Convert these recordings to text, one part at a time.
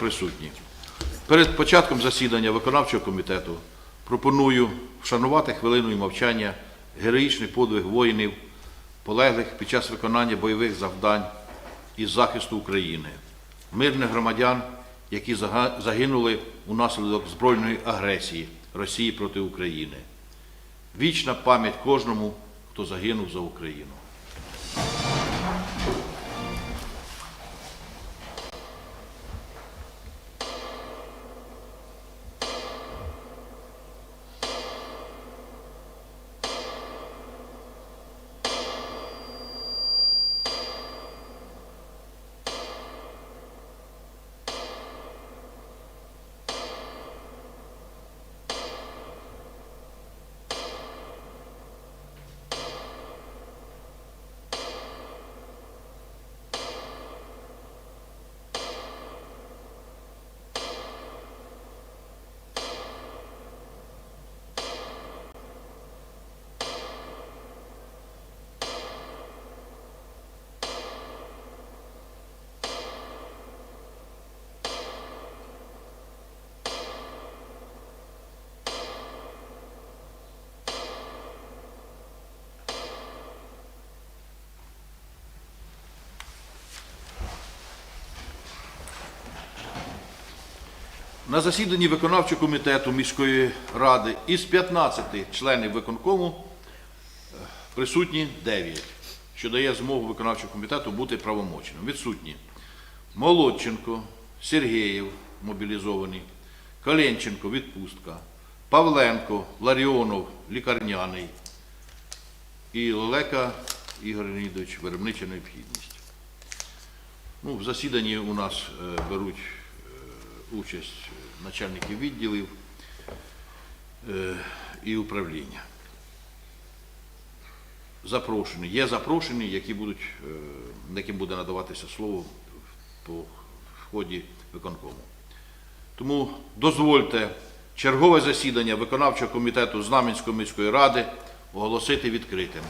присутні. Перед початком засідання виконавчого комітету пропоную вшанувати хвилиною мовчання героїчний подвиг воїнів, полеглих під час виконання бойових завдань із захисту України, мирних громадян, які загинули унаслідок збройної агресії Росії проти України. Вічна пам'ять кожному, хто загинув за Україну. На засіданні виконавчого комітету міської ради із 15 членів виконкому е, присутні 9, що дає змогу виконавчого комітету бути правомочним. Відсутні Молодченко, Сергієв мобілізований, Коленченко відпустка, Павленко, Ларіонов, лікарняний і Лелека Ігор Леонідович, виробнича необхідність. Ну, в засіданні у нас е, беруть е, участь начальники відділів е, і управління. Запрошені. Є запрошені, які будуть, е, яким буде надаватися слово по ході виконкому. Тому дозвольте чергове засідання виконавчого комітету Знам'янської міської ради оголосити відкритим.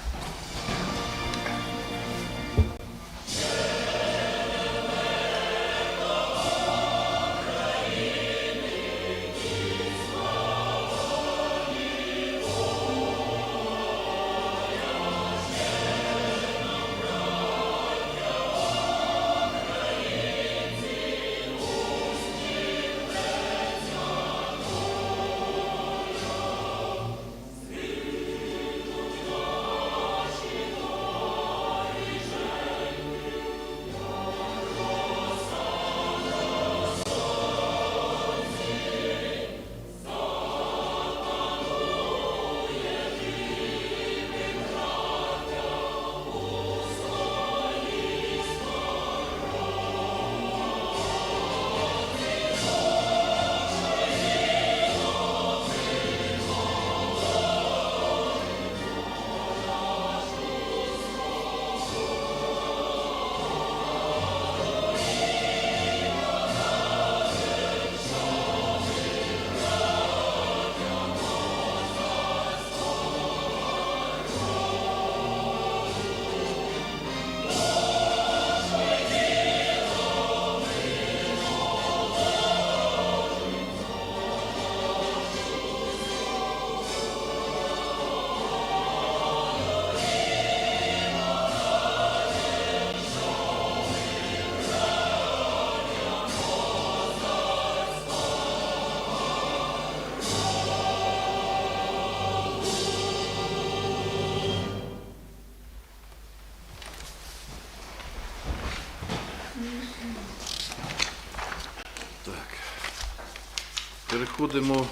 Переходимо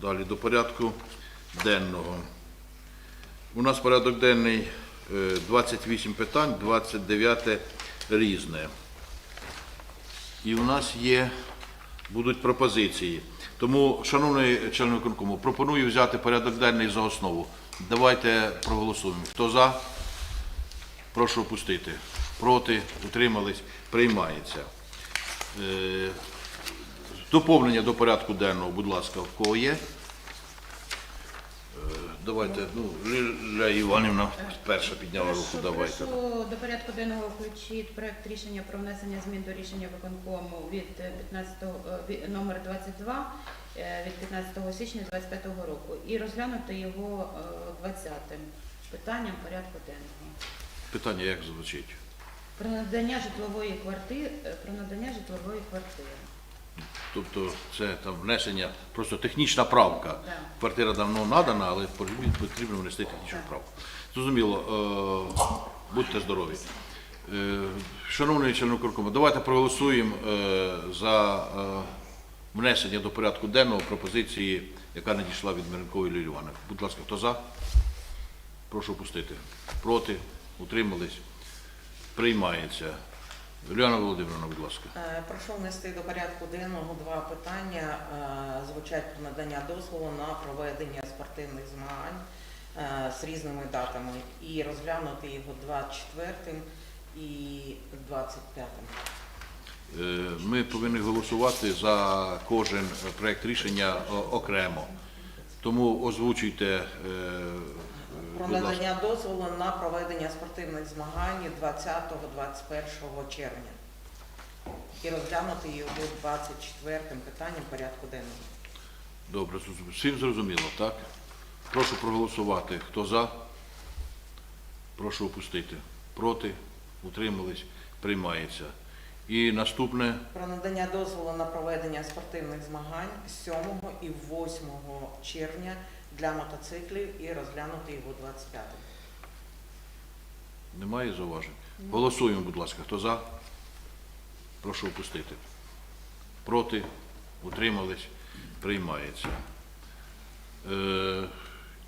далі до порядку денного. У нас порядок денний е, 28 питань, 29 різне. І у нас є, будуть пропозиції. Тому, шановний член виконкому, пропоную взяти порядок денний за основу. Давайте проголосуємо. Хто за? Прошу опустити. Проти, утримались, приймається. Е, Доповнення до порядку денного, будь ласка, в кого є? Е, Давайте, ну, Ліля Іванівна перша підняла руку, Прошу, давайте. прошу до порядку денного включити проект рішення про внесення змін до рішення виконкому від е, 15 е, від- номер 22 е, від 15 січня 2025 року і розглянути його е, 20-м питанням порядку денного. Питання як звучить? Про надання житлової квартири про надання житлової квартири. Тобто це там внесення, просто технічна правка. Да. Квартира давно надана, але потрібно внести технічну правку. Зрозуміло, е, будьте здорові. Е, Шановний виконкому, давайте проголосуємо е, за е, внесення до порядку денного пропозиції, яка надійшла від Миренкової Івановни. Будь ласка, хто за? Прошу пустити. Проти? Утримались? Приймається. Юліана Володимировна, будь ласка. Е, Прошу внести до порядку денного два питання. Е, Звучать про надання дозволу на проведення спортивних змагань е, з різними датами і розглянути його 24 і 25. Е, Ми повинні голосувати за кожен проект рішення окремо. Тому озвучуйте, Про надання дозволу на проведення спортивних змагань 20-21 червня і розглянути його 24 питанням порядку денного. Добре, всім зрозуміло, так? Прошу проголосувати. Хто за? Прошу опустити. Проти? Утримались? Приймається. І наступне Про надання дозволу на проведення спортивних змагань 7 і 8 червня для мотоциклів і розглянути його 25. немає зауважень. Голосуємо, будь ласка. Хто за? Прошу опустити. Проти? Утримались? Приймається. Е,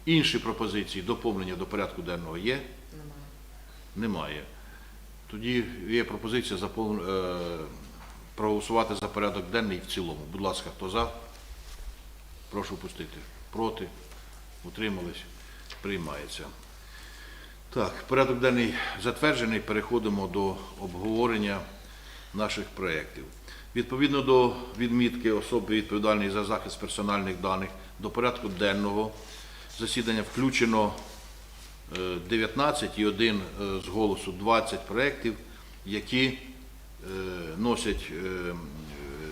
інші пропозиції, доповнення до порядку денного є? Немає. Немає. Тоді є пропозиція запов... е, проголосувати за порядок денний в цілому. Будь ласка, хто за? Прошу пустити. Проти? Утримались? Приймається. Так, порядок денний затверджений. Переходимо до обговорення наших проєктів. Відповідно до відмітки особи відповідальної за захист персональних даних до порядку денного засідання включено е, 19 і один е, з голосу 20 проєктів, які е, носять е, е,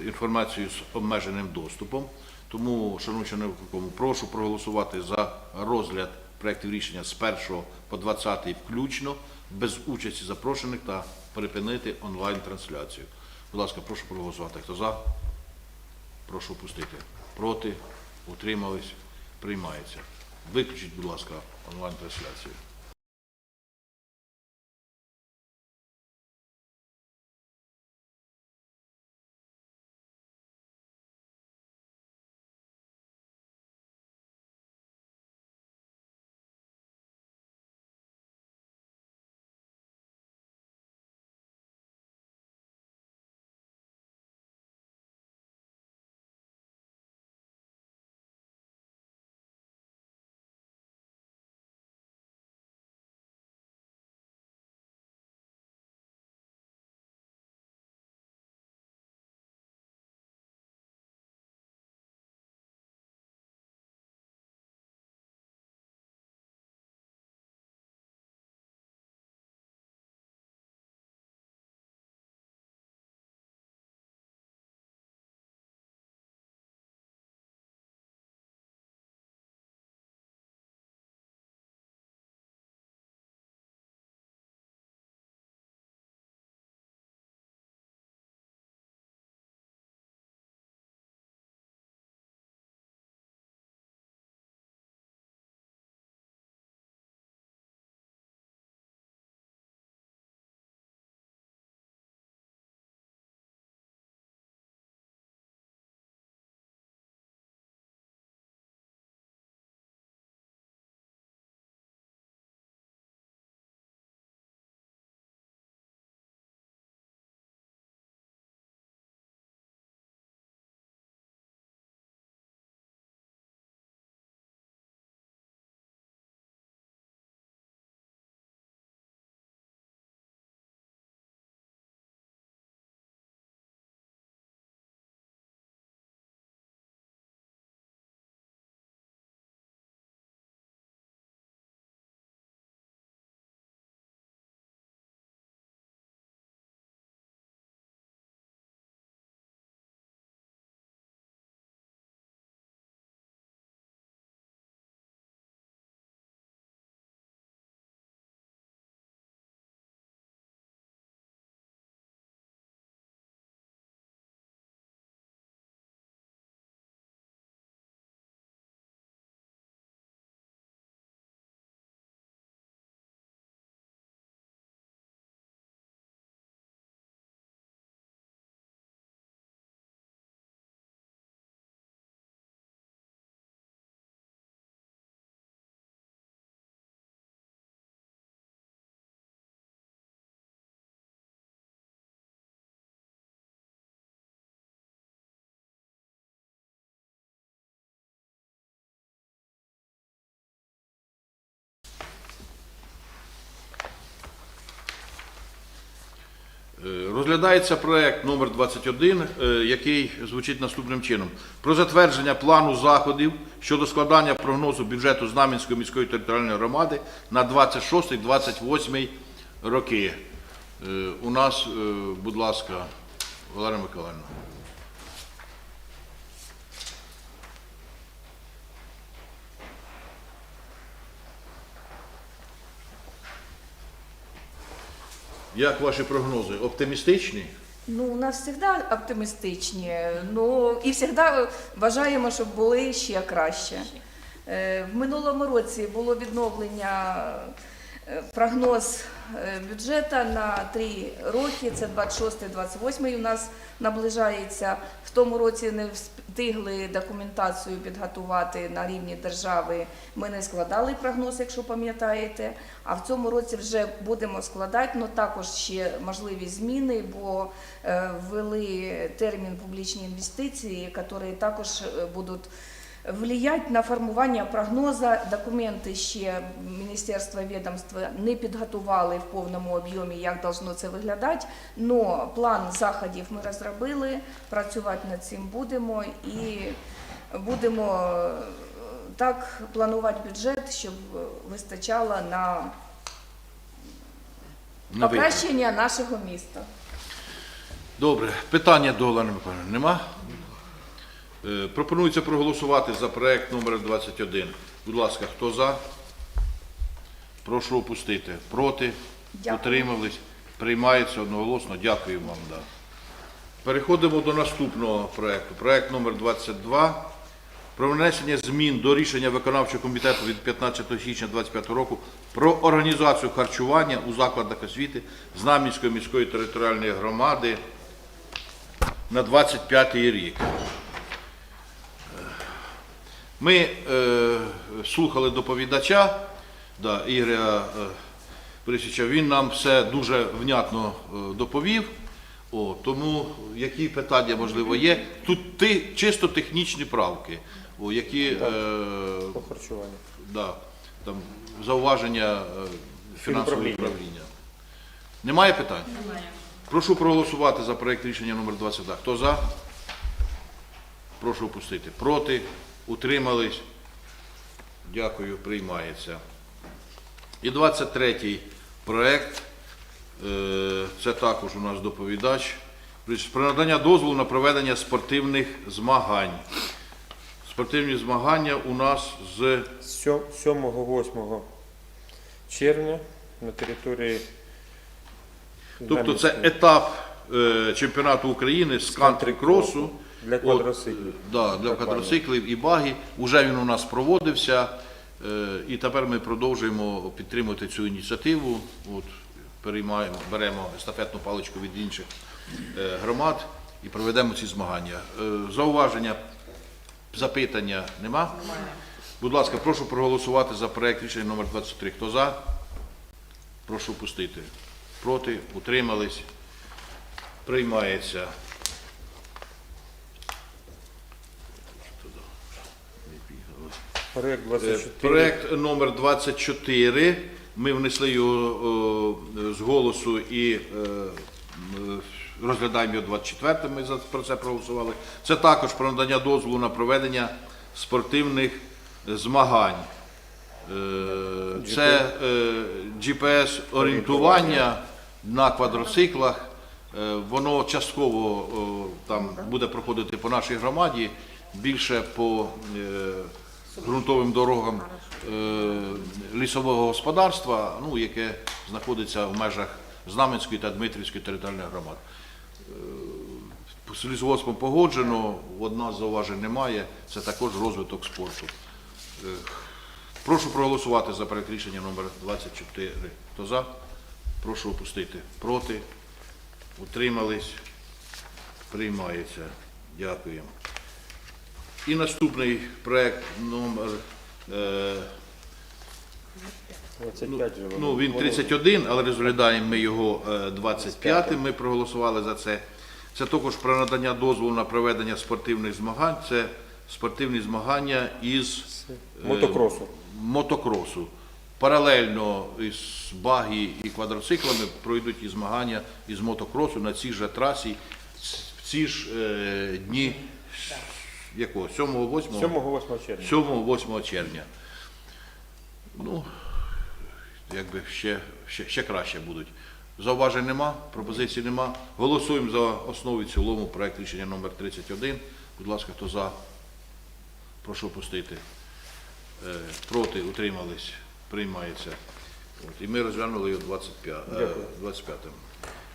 інформацію з обмеженим доступом. Тому, шановні виконкому, прошу проголосувати за розгляд проєктів рішення з 1 по 20 включно, без участі запрошених та припинити онлайн-трансляцію. Будь ласка, прошу проголосувати. Хто за? Прошу пустити. Проти? Утримались? Приймається. Виключіть, будь ласка, онлайн-трансляцію. Розглядається проект номер 21, е, який звучить наступним чином. Про затвердження плану заходів щодо складання прогнозу бюджету Знам'янської міської територіальної громади на 26-28 роки. Е, У нас, е, будь ласка, Валерія Миколаївна. Як ваші прогнози? Оптимістичні? Ну, у нас завжди оптимістичні, ну і завжди бажаємо, щоб були ще краще. Е, В минулому році було відновлення прогноз е, бюджету на три роки, це 26-28 у нас наближається. В тому році не встигли документацію підготувати на рівні держави. Ми не складали прогноз, якщо пам'ятаєте. А в цьому році вже будемо складати, але також ще можливі зміни, бо е, ввели термін публічні інвестиції, які також е, будуть влиять на формування прогнозу. Документи ще Міністерства відомства не підготували в повному об'ємі, як должно це виглядати. Но план заходів ми розробили, працювати над цим будемо і будемо е, так планувати бюджет, щоб вистачало на На покращення нашого міста. Добре, питання до Олени Миколаївни нема? Е, Пропонується проголосувати за проект номер 21. Будь ласка, хто за? Прошу опустити. Проти? Дякую. Утримались? Приймається одноголосно. Дякую вам. Да. Переходимо до наступного проекту. Проект номер 22. Про внесення змін до рішення виконавчого комітету від 15 січня 2025 року про організацію харчування у закладах освіти Знам'янської міської територіальної громади на 25 рік. Ми е, слухали доповідача да, Ігоря е, Борисовича, він нам все дуже внятно е, доповів. О, тому які питання, можливо, є. Тут ти, чисто технічні правки, о, які е, По харчуванню. да, там, зауваження е, фінансового управління. Немає питань? Немає. Прошу проголосувати за проект рішення номер 22. Хто за? Прошу опустити. Проти? Утримались? Дякую, приймається. І 23-й проект. е, Це також у нас доповідач. Про надання дозволу на проведення спортивних змагань. Спортивні змагання у нас з 7-8 червня на території Тобто це етап е, чемпіонату України з кантрі-кросу. Для квадроциклів. е, Да, для квадроциклів і баги. Уже він у нас проводився. е, І тепер ми продовжуємо підтримувати цю ініціативу. От, переймаємо, беремо естафетну паличку від інших е, громад і проведемо ці змагання. Е, Зауваження, запитання нема? Немає. Будь ласка, прошу проголосувати за проект рішення номер 23. Хто за? Прошу пустити. Проти? Утримались? Приймається. Проект Е, 24. Проект номер 24. Ми внесли його е, з голосу і е, розглядаємо його 24 Ми за- про це проголосували. Це також про надання дозволу на проведення спортивних змагань. Е, Це GPS-орієнтування на квадроциклах. Е, Воно частково там буде проходити по нашій громаді, більше по е, ґрунтовим дорогам е, лісового господарства, ну, яке знаходиться в межах Знаменської та Дмитрівської територіальних громад. Е, З лісоводством погоджено, одна з зауважень немає, це також розвиток спорту. Е, Прошу проголосувати за проект рішення номер 24. Хто за? Прошу опустити. Проти? Утримались? Приймається. Дякуємо. І наступний проект номер е, Ну, він 31, але розглядаємо ми його е, 25. Ми проголосували за це. Це також про надання дозволу на проведення спортивних змагань. Це спортивні змагання із Мотокросу. мотокросу. паралельно із багі і квадроциклами пройдуть і змагання із мотокросу на цій же трасі в ці ж е, дні якого? 7-8? 7-8 червня. 7-8 червня. Ну, якби ще, ще, ще краще будуть. Зауважень нема, пропозицій нема. Голосуємо за основу і цілому проект рішення номер 31. Будь ласка, хто за? Прошу опустити. Е, Проти, утримались, приймається. От, і ми розглянули його 25, е, Дякую. 25.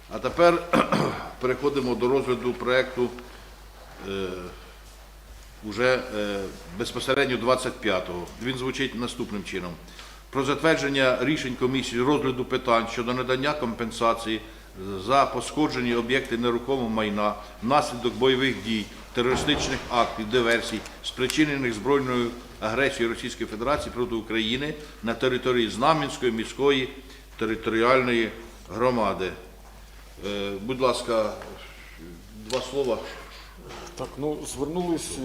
А тепер переходимо до розгляду проекту е, уже е, безпосередньо 25-го. Він звучить наступним чином. Про затвердження рішень комісії розгляду питань щодо надання компенсації за пошкоджені об'єкти нерухомого майна внаслідок бойових дій, терористичних актів, диверсій, спричинених збройною агресією Російської Федерації проти України на території Знам'янської міської територіальної громади. Е, Будь ласка, два слова. Так, ну звернулись е,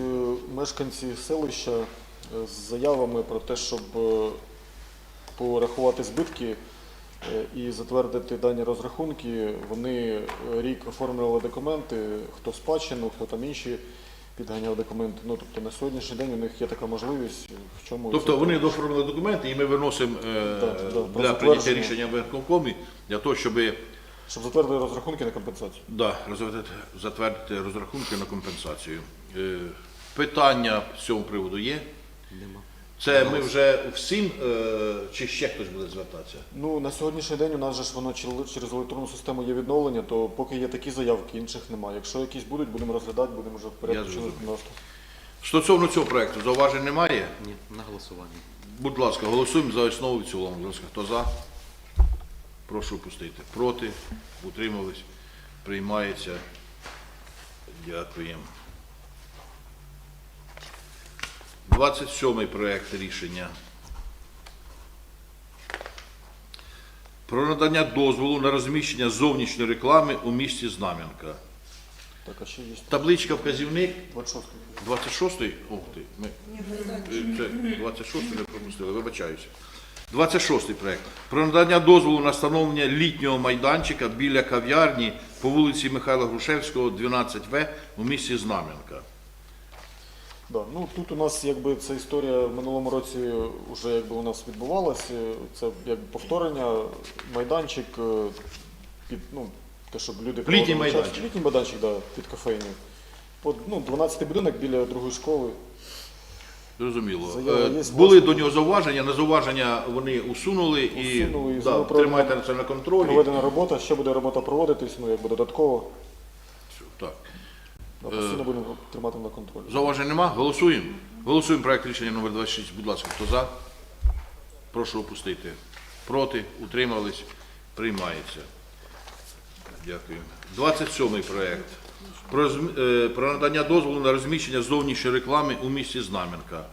мешканці селища е, з заявами про те, щоб е, порахувати збитки і затвердити дані розрахунки. Вони рік оформлювали документи, хто спадщину, хто там інші підганяв документи. Ну тобто на сьогоднішній день у них є така можливість. В чому Тобто вони доформили документи, і ми виносимо Так, так, для прийняття рішення в виконкомі для того, щоб щоб затвердили розрахунки на компенсацію. да, розглядати- затвердити розрахунки на компенсацію. Е, Питання з цього приводу є? Нема. Це ми вже всім, е, чи ще хтось буде звертатися? Ну на сьогоднішній день у нас же ж воно чер- через електронну систему є відновлення, то поки є такі заявки, інших немає. Якщо якісь будуть, будемо розглядати, будемо вже в порядку зрозумів. Стосовно цього проекту зауважень немає? Ні, на голосування. Будь ласка, голосуємо за основу і в цілому. Будь ласка, хто за? Прошу пустити. Проти? Утримались? Приймається. Дякуємо. 27 проект рішення. Про надання дозволу на розміщення зовнішньої реклами у місті Знам'янка. Так, а ще є Табличка вказівник 26 26-й? Ух ти, ми. Е, Це 26-й не пропустили, вибачаюся. 26-й проект. Про надання дозволу на встановлення літнього майданчика біля кав'ярні по вулиці Михайла Грушевського, 12В у місті Знам'янка. Да, ну тут у нас якби ця історія в минулому році вже якби у нас відбувалася. Це якби повторення, майданчик е, під ну те, щоб люди Літній майданчик. Літній майданчик, да, під кофейню. От, ну, 12 будинок біля другої школи. Зрозуміло. Заява Е, є, Були до нього зауваження, на зауваження вони усунули і, Усунули, і да, знову тримайте це на контролі. Проведена робота, ще буде робота проводитись, ну якби додатково. Так. Да, постійно будемо тримати на контролі. Зауважень нема? Голосуємо. Голосуємо проект рішення номер 26. Будь ласка, хто за? Прошу опустити. Проти? Утримались? Приймається. Дякую. 27 проект. Про, е, про надання дозволу на розміщення зовнішньої реклами у місті Знам'янка.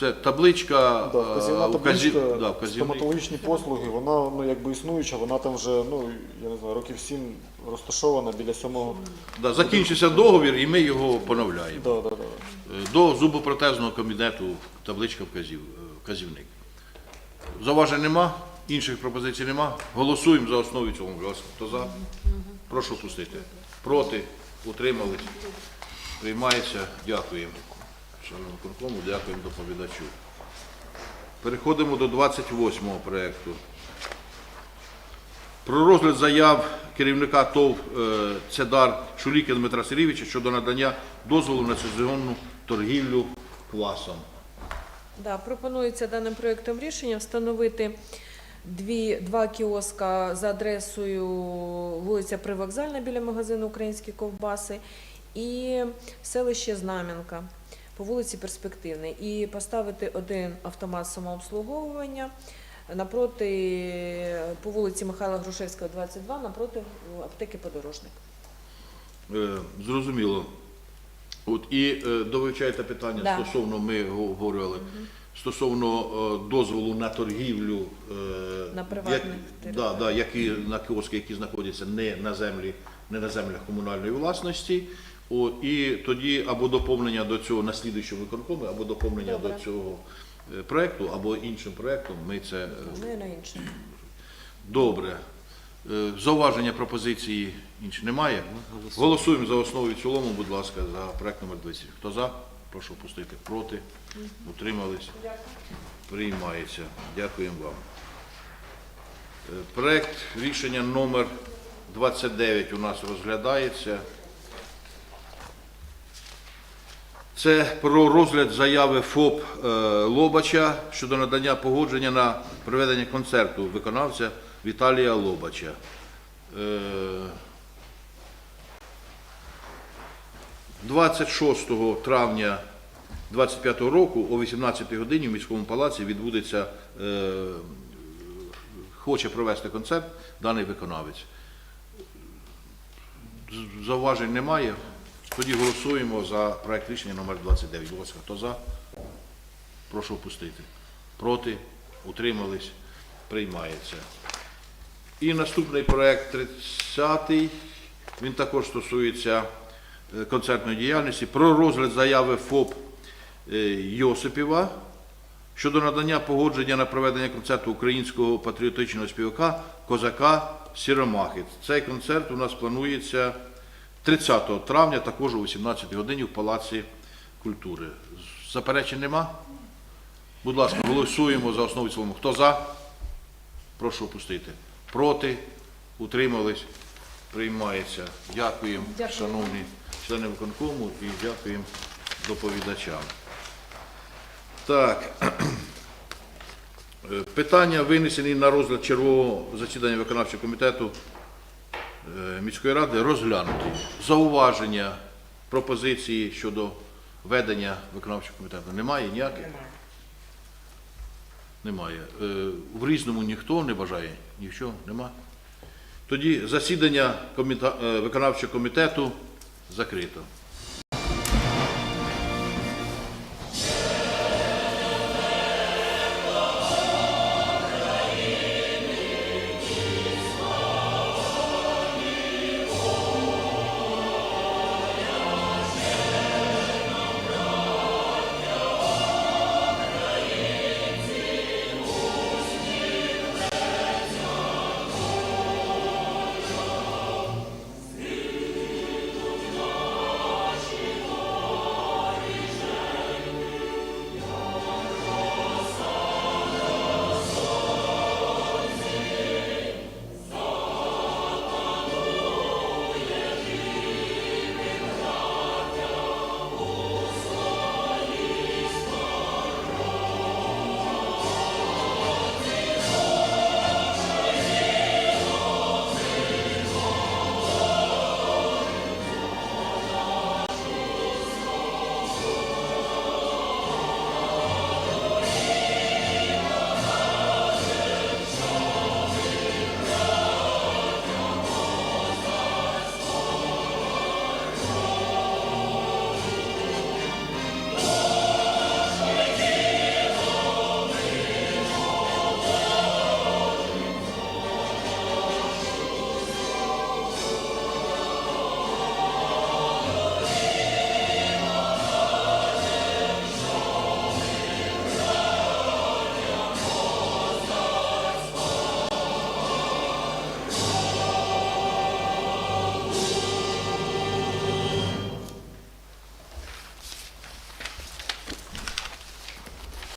Це табличка, Да, вказівна е, табличка, да, вказівник. стоматологічні послуги, вона ну, якби існуюча, вона там вже, ну, я не знаю, років сім розташована біля сьомого. Да, закінчився договір і ми його поновляємо. Да, да, да. Е, До зубопротезного кабінету табличка вказів, вказівник. Зауважень нема, інших пропозицій нема. Голосуємо за основу ласка, Хто за? Прошу пустити. Проти? Утримались? Приймається. Дякуємо. Шановному конкому, дякуємо доповідачу. Переходимо до 28-го проєкту. Про розгляд заяв керівника ТОВ е, «Цедар» Шуліки Дмитра Сергійовича щодо надання дозволу на сезонну торгівлю квасом. Пропонується даним проєктом рішення встановити дві, два кіоска за адресою вулиця Привокзальна біля магазину Українські ковбаси і селище Знам'янка по вулиці Перспективний. І поставити один автомат самообслуговування напроти по вулиці Михайла Грушевського, 22, напроти аптеки Подорожник. Е, Зрозуміло. От і е, довивчаєте питання Да. стосовно, ми говорили, стосовно е, дозволу на торгівлю е, На приватних як- територіях. да, да, які, на кіоски, які знаходяться не на землі, не на землях комунальної власності. О, і тоді або доповнення до цього на слідуючому виконкомі, або доповнення Добре. до цього е, проекту або іншим проектом ми це е, Не на інше. добре. Е, Зауваження пропозиції інші немає. Голосуємо за основу і в цілому, будь ласка, за проект номер 20. Хто за? Прошу пустити. Проти? Утримались? Приймається. Дякуємо вам. Е, Проект рішення номер 29 у нас розглядається. Це про розгляд заяви ФОП е, Лобача щодо надання погодження на проведення концерту виконавця Віталія Лобача. Е, 26 травня 25 року о 18 годині в міському палаці відбудеться, е, хоче провести концерт даний виконавець. Зауважень немає. Тоді голосуємо за проект рішення номер 29. Будь ласка, хто за? Прошу опустити. Проти? Утримались? Приймається. І наступний проект 30. Він також стосується концертної діяльності. Про розгляд заяви ФОП е, Йосипіва щодо надання погодження на проведення концерту українського патріотичного співака Козака Сіромахи. Цей концерт у нас планується 30 травня, також о 18 годині в Палаці культури. Заперечень нема? Будь ласка, голосуємо за основу цілому. Хто за? Прошу опустити. Проти? Утримались? Приймається. Дякуємо, Дякую. шановні члени виконкому, і дякуємо доповідачам. Так. Е, Питання винесені на розгляд чергового засідання виконавчого комітету е, міської ради розглянуті. Зауваження, пропозиції щодо ведення виконавчого комітету немає ніяких? Немає. Немає. Е, В різному ніхто не бажає? Нічого нема? Тоді засідання коміта- виконавчого комітету закрито.